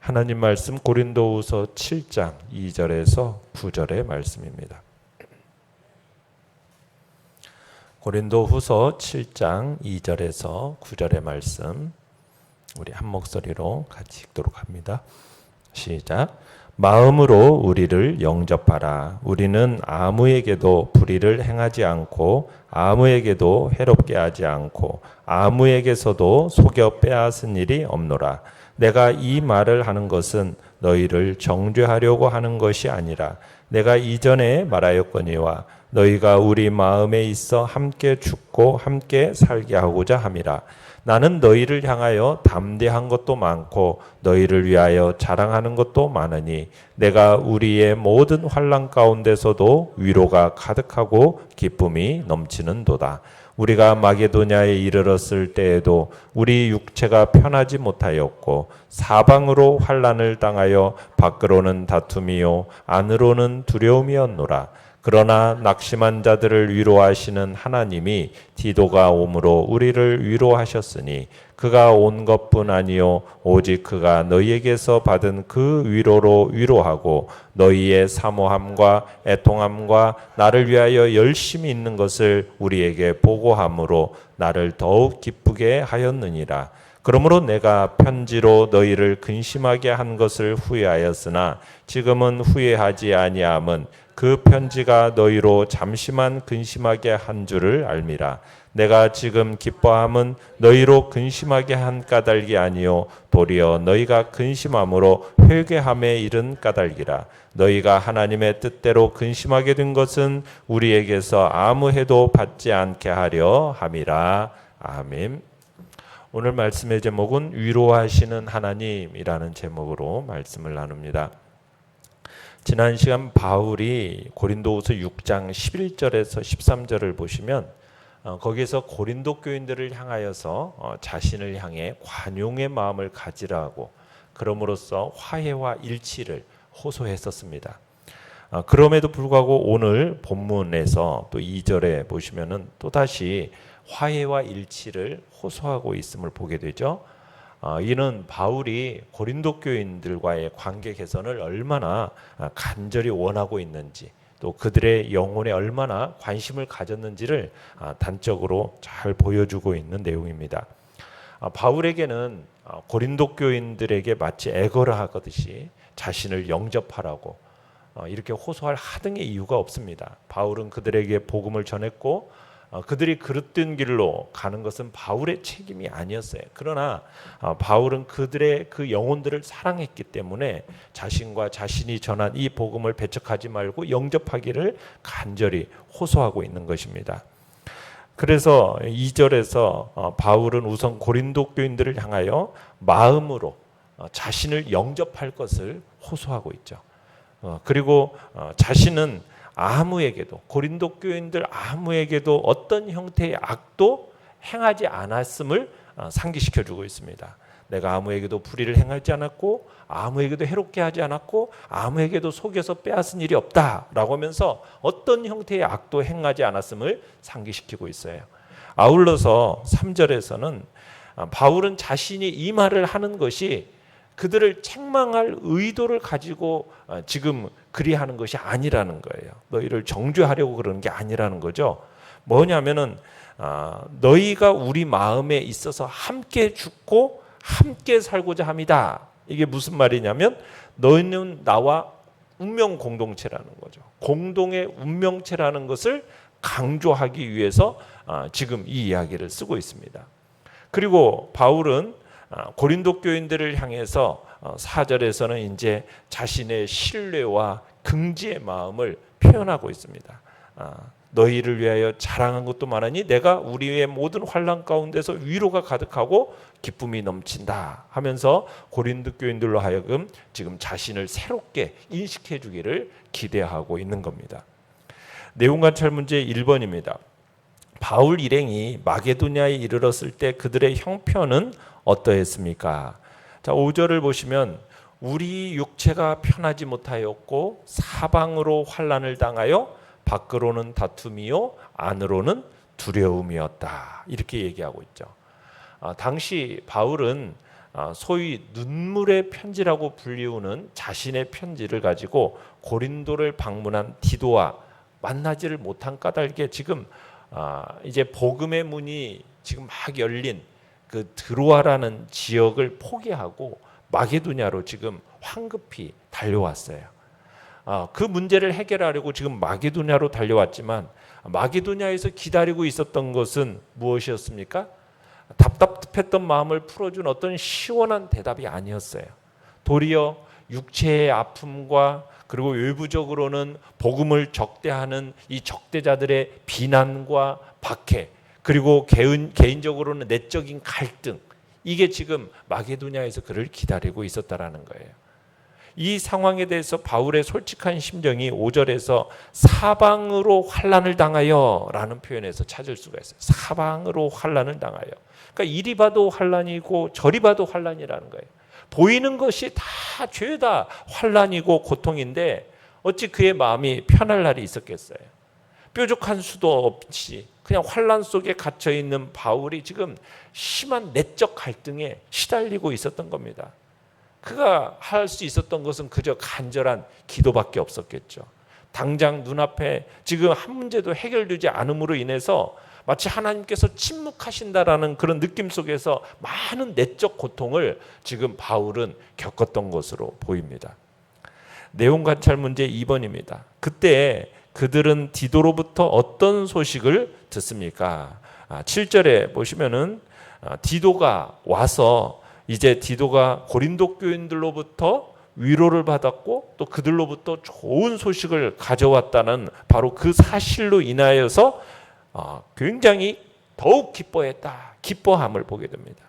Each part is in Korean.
하나님 말씀 고린도후서 7장 2절에서 9절의 말씀입니다. 고린도후서 7장 2절에서 9절의 말씀 우리 한 목소리로 같이 읽도록 합니다. 시작. 마음으로 우리를 영접하라. 우리는 아무에게도 불의를 행하지 않고 아무에게도 해롭게 하지 않고 아무에게서도 속여 빼앗은 일이 없노라. 내가 이 말을 하는 것은 너희를 정죄하려고 하는 것이 아니라 내가 이전에 말하였거니와 너희가 우리 마음에 있어 함께 죽고 함께 살게 하고자 함이라. 나는 너희를 향하여 담대한 것도 많고 너희를 위하여 자랑하는 것도 많으니 내가 우리의 모든 환란 가운데서도 위로가 가득하고 기쁨이 넘치는도다. 우리가 마게도냐에 이르렀을 때에도 우리 육체가 편하지 못하였고 사방으로 환란을 당하여 밖으로는 다툼이요 안으로는 두려움이었노라. 그러나 낙심한 자들을 위로하시는 하나님이 디도가 오므로 우리를 위로하셨으니 그가 온 것뿐 아니요 오직 그가 너희에게서 받은 그 위로로 위로하고 너희의 사모함과 애통함과 나를 위하여 열심히 있는 것을 우리에게 보고함으로 나를 더욱 기쁘게 하였느니라. 그러므로 내가 편지로 너희를 근심하게 한 것을 후회하였으나 지금은 후회하지 아니함은 그 편지가 너희로 잠시만 근심하게 한 줄을 알미라. 내가 지금 기뻐함은 너희로 근심하게 한 까닭이 아니요 도리어 너희가 근심함으로 회개함에 이른 까닭이라. 너희가 하나님의 뜻대로 근심하게 된 것은 우리에게서 아무 해도 받지 않게 하려 함이라. 아멘. 오늘 말씀의 제목은 위로하시는 하나님이라는 제목으로 말씀을 나눕니다. 지난 시간 바울이 고린도후서 6장 11절에서 13절을 보시면 어, 거기에서 고린도 교인들을 향하여서 어, 자신을 향해 관용의 마음을 가지라고 그럼으로써 화해와 일치를 호소했었습니다. 어, 그럼에도 불구하고 오늘 본문에서 또 2절에 보시면은 또 다시 화해와 일치를 호소하고 있음을 보게 되죠. 어, 이는 바울이 고린도 교인들과의 관계 개선을 얼마나 아, 간절히 원하고 있는지 또 그들의 영혼에 얼마나 관심을 가졌는지를 아, 단적으로 잘 보여주고 있는 내용입니다. 아, 바울에게는 고린도 교인들에게 마치 애거라 하듯이 자신을 영접하라고 어, 이렇게 호소할 하등의 이유가 없습니다. 바울은 그들에게 복음을 전했고 어, 그들이 그릇된 길로 가는 것은 바울의 책임이 아니었어요. 그러나 어, 바울은 그들의 그 영혼들을 사랑했기 때문에 자신과 자신이 전한 이 복음을 배척하지 말고 영접하기를 간절히 호소하고 있는 것입니다. 그래서 2절에서 어, 바울은 우선 고린도 교인들을 향하여 마음으로 자신을 영접할 것을 호소하고 있죠. 그리고 자신은 아무에게도 고린도 교인들 아무에게도 어떤 형태의 악도 행하지 않았음을 어, 상기시켜 주고 있습니다. 내가 아무에게도 불의를 행하지 않았고 아무에게도 해롭게 하지 않았고 아무에게도 속여서 빼앗은 일이 없다라고 하면서 어떤 형태의 악도 행하지 않았음을 상기시키고 있어요. 아울러서 3절에서는 어, 바울은 자신이 이 말을 하는 것이 그들을 책망할 의도를 가지고 어, 지금 그리하는 것이 아니라는 거예요. 너희를 정죄하려고 그러는 게 아니라는 거죠. 뭐냐면은 아, 너희가 우리 마음에 있어서 함께 죽고 함께 살고자 합니다. 이게 무슨 말이냐면 너희는 나와 운명 공동체라는 거죠. 공동의 운명체라는 것을 강조하기 위해서 아, 지금 이 이야기를 쓰고 있습니다. 그리고 바울은 아, 고린도 교인들을 향해서 4절에서는 어, 이제 자신의 신뢰와 긍지의 마음을 표현하고 있습니다. 아, 너희를 위하여 자랑한 것도 많으니 내가 우리의 모든 환란 가운데서 위로가 가득하고 기쁨이 넘친다 하면서 고린도 교인들로 하여금 지금 자신을 새롭게 인식해 주기를 기대하고 있는 겁니다. 내용 관찰 문제 1번입니다. 바울 일행이 마게도냐에 이르렀을 때 그들의 형편은 어떠했습니까? 자, 5절을 보시면 우리 육체가 편하지 못하였고 사방으로 환란을 당하여 밖으로는 다툼이요 안으로는 두려움이었다. 이렇게 얘기하고 있죠. 아, 당시 바울은 아, 소위 눈물의 편지라고 불리우는 자신의 편지를 가지고 고린도를 방문한 디도와 만나지를 못한 까닭에 지금 아, 이제 복음의 문이 지금 막 열린 그 드로아라는 지역을 포기하고 마게도냐로 지금 황급히 달려왔어요. 아, 그 문제를 해결하려고 지금 마게도냐로 달려왔지만 마게도냐에서 기다리고 있었던 것은 무엇이었습니까? 답답했던 마음을 풀어준 어떤 시원한 대답이 아니었어요. 도리어 육체의 아픔과 그리고 외부적으로는 복음을 적대하는 이 적대자들의 비난과 박해 그리고 개인, 개인적으로는 내적인 갈등 이게 지금 마게도냐에서 그를 기다리고 있었다라는 거예요. 이 상황에 대해서 바울의 솔직한 심정이 5절에서 사방으로 환란을 당하여라는 표현에서 찾을 수가 있어요. 사방으로 환란을 당하여. 그러니까 이리 봐도 환란이고 저리 봐도 환란이라는 거예요. 보이는 것이 다 죄다 환란이고 고통인데 어찌 그의 마음이 편할 날이 있었겠어요. 뾰족한 수도 없이 그냥 환란 속에 갇혀 있는 바울이 지금 심한 내적 갈등에 시달리고 있었던 겁니다. 그가 할 수 있었던 것은 그저 간절한 기도밖에 없었겠죠. 당장 눈앞에 지금 한 문제도 해결되지 않음으로 인해서 마치 하나님께서 침묵하신다라는 그런 느낌 속에서 많은 내적 고통을 지금 바울은 겪었던 것으로 보입니다. 내용 관찰 문제 2번입니다. 그때 그들은 디도로부터 어떤 소식을 듣습니까? 아, 7절에 보시면은 아, 디도가 와서 이제 디도가 고린도 교인들로부터 위로를 받았고 또 그들로부터 좋은 소식을 가져왔다는 바로 그 사실로 인하여서 어, 굉장히 더욱 기뻐했다. 기뻐함을 보게 됩니다.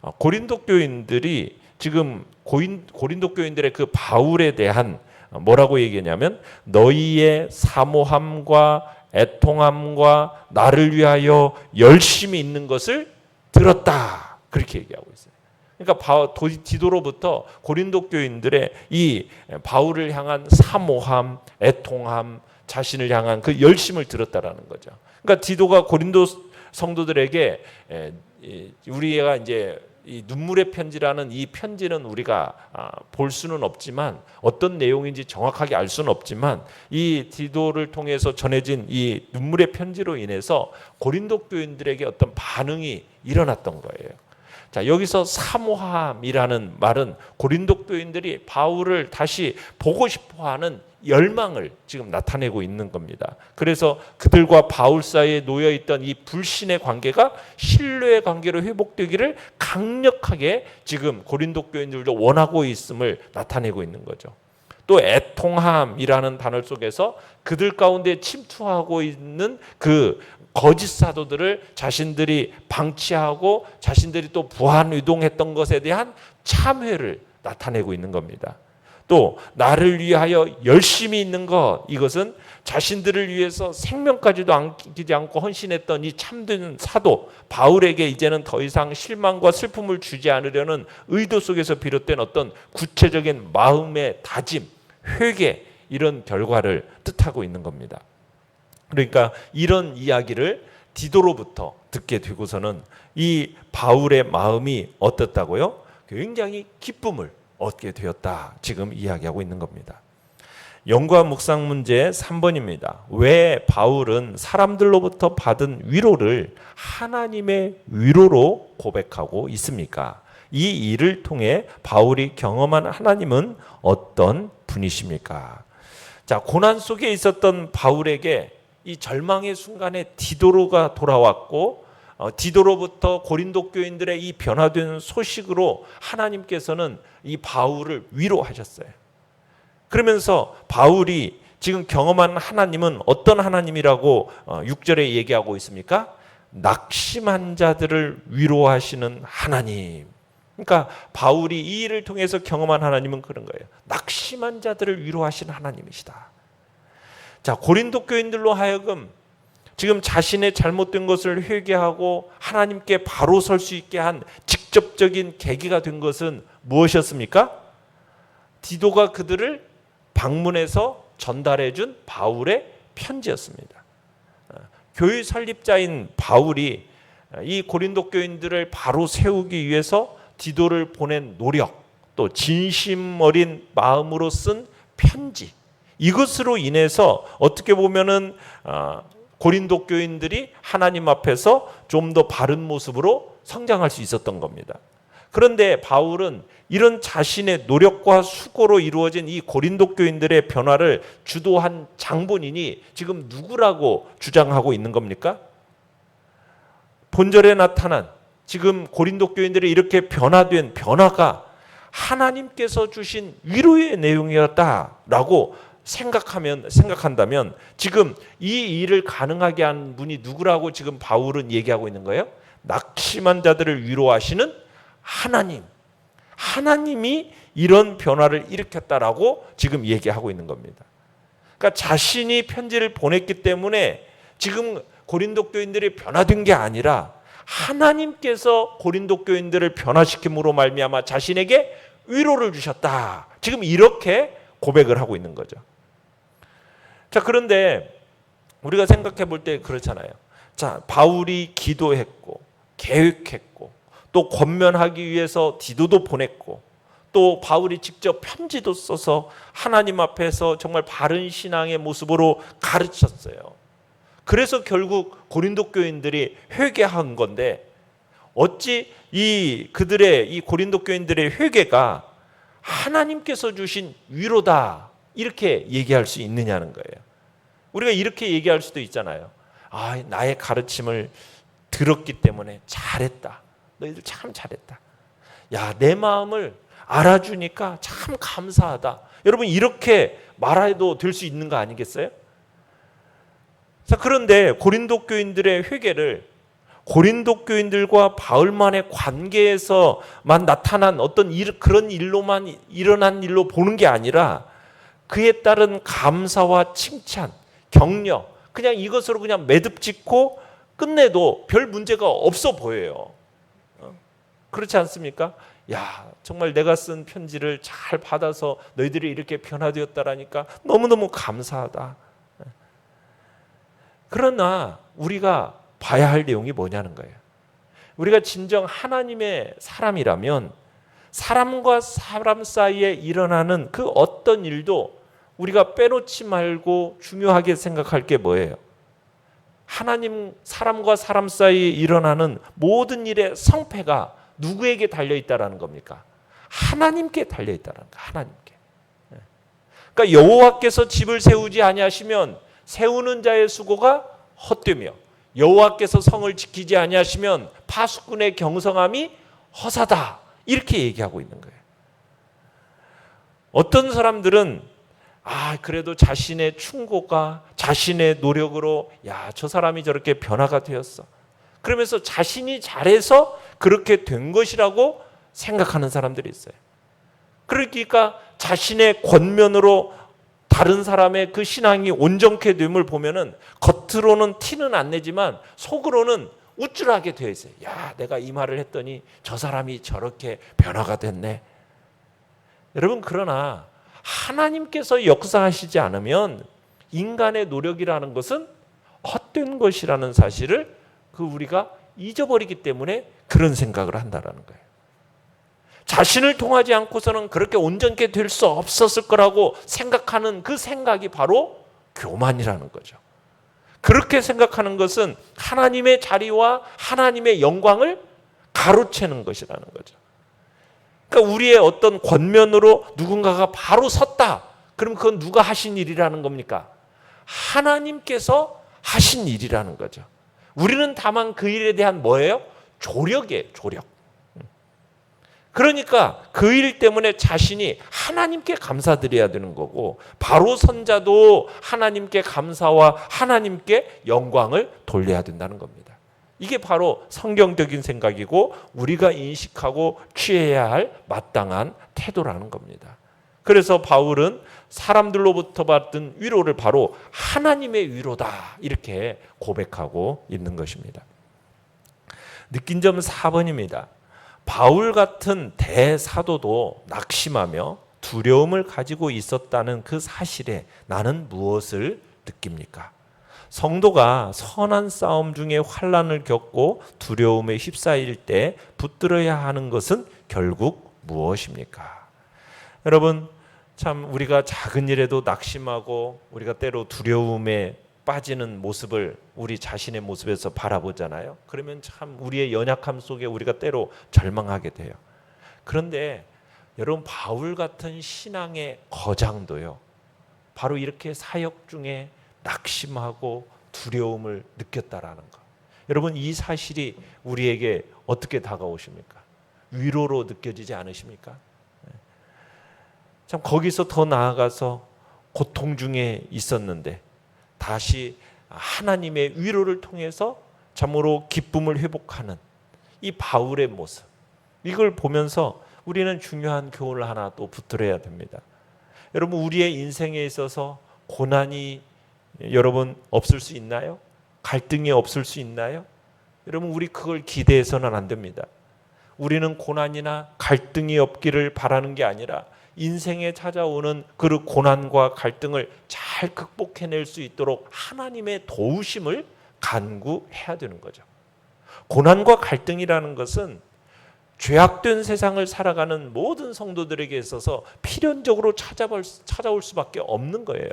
어, 고린도 교인들이 지금 고린도 교인들의 그 바울에 대한 뭐라고 얘기했냐면 너희의 사모함과 애통함과 나를 위하여 열심히 있는 것을 들었다. 그렇게 얘기하고 있어요. 그러니까 디도로부터 고린도 교인들의 이 바울을 향한 사모함, 애통함, 자신을 향한 그 열심을 들었다라는 거죠. 그러니까 디도가 고린도 성도들에게 우리가 이제 이 눈물의 편지라는 이 편지는 우리가 아, 볼 수는 없지만 어떤 내용인지 정확하게 알 수는 없지만 이 디도를 통해서 전해진 이 눈물의 편지로 인해서 고린도 교인들에게 어떤 반응이 일어났던 거예요. 자, 여기서 사모함이라는 말은 고린도 교인들이 바울을 다시 보고 싶어 하는 열망을 지금 나타내고 있는 겁니다. 그래서 그들과 바울 사이에 놓여 있던 이 불신의 관계가 신뢰의 관계로 회복되기를 강력하게 지금 고린도 교인들도 원하고 있음을 나타내고 있는 거죠. 또 애통함이라는 단어 속에서 그들 가운데 침투하고 있는 그 거짓 사도들을 자신들이 방치하고 자신들이 또 부한 유동했던 것에 대한 참회를 나타내고 있는 겁니다. 또 나를 위하여 열심히 있는 것 이것은 자신들을 위해서 생명까지도 안기지 않고 헌신했던 이 참된 사도 바울에게 이제는 더 이상 실망과 슬픔을 주지 않으려는 의도 속에서 비롯된 어떤 구체적인 마음의 다짐, 회개 이런 결과를 뜻하고 있는 겁니다. 그러니까 이런 이야기를 디도로부터 듣게 되고서는 이 바울의 마음이 어떻다고요? 굉장히 기쁨을 얻게 되었다. 지금 이야기하고 있는 겁니다. 영과 묵상 문제 3번입니다. 왜 바울은 사람들로부터 받은 위로를 하나님의 위로로 고백하고 있습니까? 이 일을 통해 바울이 경험한 하나님은 어떤 분이십니까? 자, 고난 속에 있었던 바울에게 이 절망의 순간에 디도로가 돌아왔고 어, 디도로부터 고린도 교인들의 이 변화된 소식으로 하나님께서는 이 바울을 위로하셨어요. 그러면서 바울이 지금 경험한 하나님은 어떤 하나님이라고 6절에 어, 얘기하고 있습니까? 낙심한 자들을 위로하시는 하나님. 그러니까 바울이 이 일을 통해서 경험한 하나님은 그런 거예요. 낙심한 자들을 위로하시는 하나님이시다. 자, 고린도 교인들로 하여금 지금 자신의 잘못된 것을 회개하고 하나님께 바로 설 수 있게 한 직접적인 계기가 된 것은 무엇이었습니까? 디도가 그들을 방문해서 전달해 준 바울의 편지였습니다. 교회 설립자인 바울이 이 고린도 교인들을 바로 세우기 위해서 디도를 보낸 노력, 또 진심 어린 마음으로 쓴 편지 이것으로 인해서 어떻게 보면은 아, 고린도 교인들이 하나님 앞에서 좀 더 바른 모습으로 성장할 수 있었던 겁니다. 그런데 바울은 이런 자신의 노력과 수고로 이루어진 이 고린도 교인들의 변화를 주도한 장본인이 지금 누구라고 주장하고 있는 겁니까? 본절에 나타난 지금 고린도 교인들이 이렇게 변화된 변화가 하나님께서 주신 위로의 내용이었다라고 생각하면 생각한다면 지금 이 일을 가능하게 한 분이 누구라고 지금 바울은 얘기하고 있는 거예요? 낙심한 자들을 위로하시는 하나님. 하나님이 이런 변화를 일으켰다라고 지금 얘기하고 있는 겁니다. 그러니까 자신이 편지를 보냈기 때문에 지금 고린도 교인들이 변화된 게 아니라 하나님께서 고린도 교인들을 변화시킴으로 말미암아 자신에게 위로를 주셨다. 지금 이렇게 고백을 하고 있는 거죠. 자, 그런데 우리가 생각해 볼 때 그렇잖아요. 자, 바울이 기도했고 계획했고 또 권면하기 위해서 디도도 보냈고 또 바울이 직접 편지도 써서 하나님 앞에서 정말 바른 신앙의 모습으로 가르쳤어요. 그래서 결국 고린도 교인들이 회개한 건데 어찌 이 그들의 이 고린도 교인들의 회개가 하나님께서 주신 위로다 이렇게 얘기할 수 있느냐는 거예요. 우리가 이렇게 얘기할 수도 있잖아요. 아, 나의 가르침을 들었기 때문에 잘했다. 너희들 참 잘했다. 야, 내 마음을 알아주니까 참 감사하다. 여러분 이렇게 말해도 될 수 있는 거 아니겠어요? 자, 그런데 고린도 교인들의 회개를 고린도 교인들과 바울만의 관계에서만 나타난 어떤 일, 그런 일로만 일어난 일로 보는 게 아니라 그에 따른 감사와 칭찬, 격려, 그냥 이것으로 그냥 매듭 짓고 끝내도 별 문제가 없어 보여요. 어? 그렇지 않습니까? 야, 정말 내가 쓴 편지를 잘 받아서 너희들이 이렇게 변화되었다라니까 너무너무 감사하다. 그러나 우리가 봐야 할 내용이 뭐냐는 거예요. 우리가 진정 하나님의 사람이라면 사람과 사람 사이에 일어나는 그 어떤 일도 우리가 빼놓지 말고 중요하게 생각할 게 뭐예요? 하나님 사람과 사람 사이에 일어나는 모든 일의 성패가 누구에게 달려 있다라는 겁니까? 하나님께 달려 있다는 거. 하나님께. 예. 그러니까 여호와께서 집을 세우지 아니하시면 세우는 자의 수고가 헛되며 여호와께서 성을 지키지 아니하시면 파수꾼의 경성함이 허사다. 이렇게 얘기하고 있는 거예요. 어떤 사람들은 아, 그래도 자신의 충고가 자신의 노력으로 야, 저 사람이 저렇게 변화가 되었어. 그러면서 자신이 잘해서 그렇게 된 것이라고 생각하는 사람들이 있어요. 그러니까 자신의 권면으로 다른 사람의 그 신앙이 온전케 됨을 보면은 겉으로는 티는 안 내지만 속으로는 우쭐하게 되어 있어요. 야, 내가 이 말을 했더니 저 사람이 저렇게 변화가 됐네. 여러분, 그러나 하나님께서 역사하시지 않으면 인간의 노력이라는 것은 헛된 것이라는 사실을 그 우리가 잊어버리기 때문에 그런 생각을 한다라는 거예요. 자신을 통하지 않고서는 그렇게 온전케 될 수 없었을 거라고 생각하는 그 생각이 바로 교만이라는 거죠. 그렇게 생각하는 것은 하나님의 자리와 하나님의 영광을 가로채는 것이라는 거죠. 그러니까 우리의 어떤 권면으로 누군가가 바로 섰다. 그럼 그건 누가 하신 일이라는 겁니까? 하나님께서 하신 일이라는 거죠. 우리는 다만 그 일에 대한 뭐예요? 조력이에요, 조력. 그러니까 그 일 때문에 자신이 하나님께 감사드려야 되는 거고 바로 선자도 하나님께 감사와 하나님께 영광을 돌려야 된다는 겁니다. 이게 바로 성경적인 생각이고 우리가 인식하고 취해야 할 마땅한 태도라는 겁니다. 그래서 바울은 사람들로부터 받은 위로를 바로 하나님의 위로다 이렇게 고백하고 있는 것입니다. 느낀 점 4번입니다. 바울 같은 대사도도 낙심하며 두려움을 가지고 있었다는 그 사실에 나는 무엇을 느낍니까? 성도가 선한 싸움 중에 환란을 겪고 두려움에 휩싸일 때 붙들어야 하는 것은 결국 무엇입니까? 여러분 참 우리가 작은 일에도 낙심하고 우리가 때로 두려움에 빠지는 모습을 우리 자신의 모습에서 바라보잖아요. 그러면 참 우리의 연약함 속에 우리가 때로 절망하게 돼요. 그런데 여러분 바울 같은 신앙의 거장도요. 바로 이렇게 사역 중에 낙심하고 두려움을 느꼈다라는 거. 여러분 이 사실이 우리에게 어떻게 다가오십니까? 위로로 느껴지지 않으십니까? 네. 참 거기서 더 나아가서 고통 중에 있었는데 다시 하나님의 위로를 통해서 참으로 기쁨을 회복하는 이 바울의 모습 이걸 보면서 우리는 중요한 교훈을 하나 또 붙들어야 됩니다. 여러분 우리의 인생에 있어서 고난이 여러분 없을 수 있나요? 갈등이 없을 수 있나요? 여러분 우리 그걸 기대해서는 안 됩니다. 우리는 고난이나 갈등이 없기를 바라는 게 아니라 인생에 찾아오는 그 고난과 갈등을 잘 극복해낼 수 있도록 하나님의 도우심을 간구해야 되는 거죠. 고난과 갈등이라는 것은 죄악된 세상을 살아가는 모든 성도들에게 있어서 필연적으로 찾아올 수밖에 없는 거예요.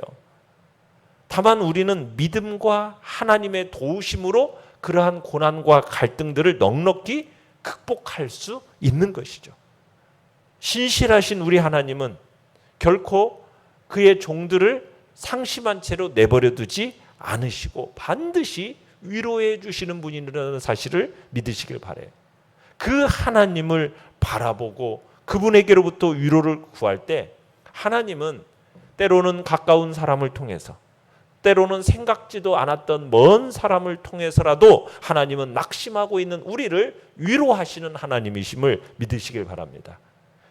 다만 우리는 믿음과 하나님의 도우심으로 그러한 고난과 갈등들을 넉넉히 극복할 수 있는 것이죠. 신실하신 우리 하나님은 결코 그의 종들을 상심한 채로 내버려 두지 않으시고 반드시 위로해 주시는 분이라는 사실을 믿으시길 바래요. 그 하나님을 바라보고 그분에게로부터 위로를 구할 때 하나님은 때로는 가까운 사람을 통해서 때로는 생각지도 않았던 먼 사람을 통해서라도 하나님은 낙심하고 있는 우리를 위로하시는 하나님이심을 믿으시길 바랍니다.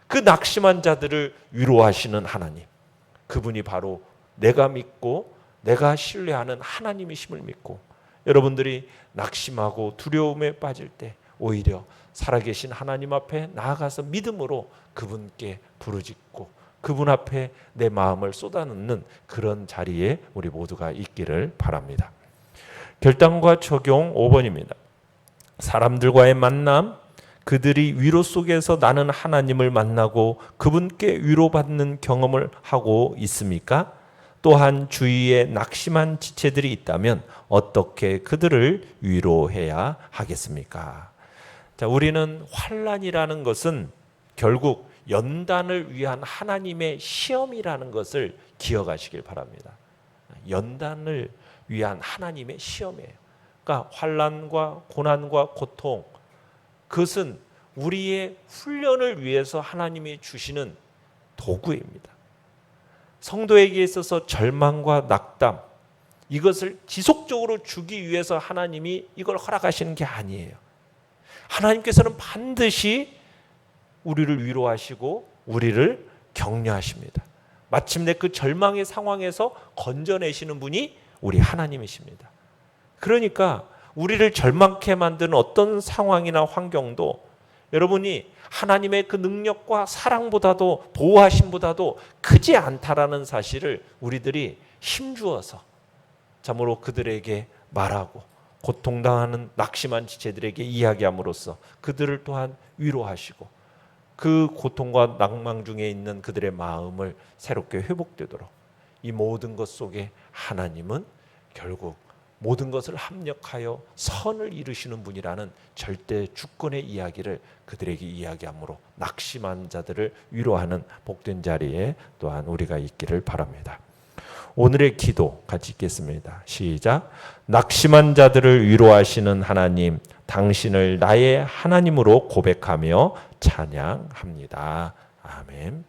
그 낙심한 자들을 위로하시는 하나님. 그분이 바로 내가 믿고 내가 신뢰하는 하나님이심을 믿고 여러분들이 낙심하고 두려움에 빠질 때 오히려 살아계신 하나님 앞에 나아가서 믿음으로 그분께 부르짖고 그분 앞에 내 마음을 쏟아넣는 그런 자리에 우리 모두가 있기를 바랍니다. 결단과 적용 5번입니다. 사람들과의 만남, 그들이 위로 속에서 나는 하나님을 만나고 그분께 위로받는 경험을 하고 있습니까? 또한 주위에 낙심한 지체들이 있다면 어떻게 그들을 위로해야 하겠습니까? 자, 우리는 환란이라는 것은 결국 연단을 위한 하나님의 시험이라는 것을 기억하시길 바랍니다. 연단을 위한 하나님의 시험이에요. 그러니까 환란과 고난과 고통 그것은 우리의 훈련을 위해서 하나님이 주시는 도구입니다. 성도에게 있어서 절망과 낙담 이것을 지속적으로 주기 위해서 하나님이 이걸 허락하시는 게 아니에요. 하나님께서는 반드시 우리를 위로하시고 우리를 격려하십니다. 마침내 그 절망의 상황에서 건져내시는 분이 우리 하나님이십니다. 그러니까 우리를 절망케 만드는 어떤 상황이나 환경도 여러분이 하나님의 그 능력과 사랑보다도 보호하심보다도 크지 않다라는 사실을 우리들이 힘주어서 참으로 그들에게 말하고 고통당하는 낙심한 지체들에게 이야기함으로써 그들을 또한 위로하시고 그 고통과 낭망 중에 있는 그들의 마음을 새롭게 회복되도록 이 모든 것 속에 하나님은 결국 모든 것을 합력하여 선을 이루시는 분이라는 절대 주권의 이야기를 그들에게 이야기함으로 낙심한 자들을 위로하는 복된 자리에 또한 우리가 있기를 바랍니다. 오늘의 기도 같이 읽겠습니다. 시작. 낙심한 자들을 위로하시는 하나님, 당신을 나의 하나님으로 고백하며 찬양합니다. 아멘.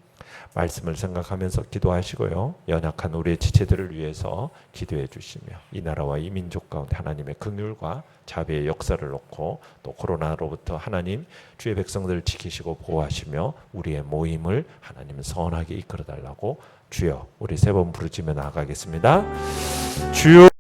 말씀을 생각하면서 기도하시고요. 연약한 우리의 지체들을 위해서 기도해 주시며 이 나라와 이 민족 가운데 하나님의 긍휼과 자비의 역사를 놓고 또 코로나로부터 하나님 주의 백성들을 지키시고 보호하시며 우리의 모임을 하나님 선하게 이끌어 달라고 주여 우리 세 번 부르짖며 나아가겠습니다. 주여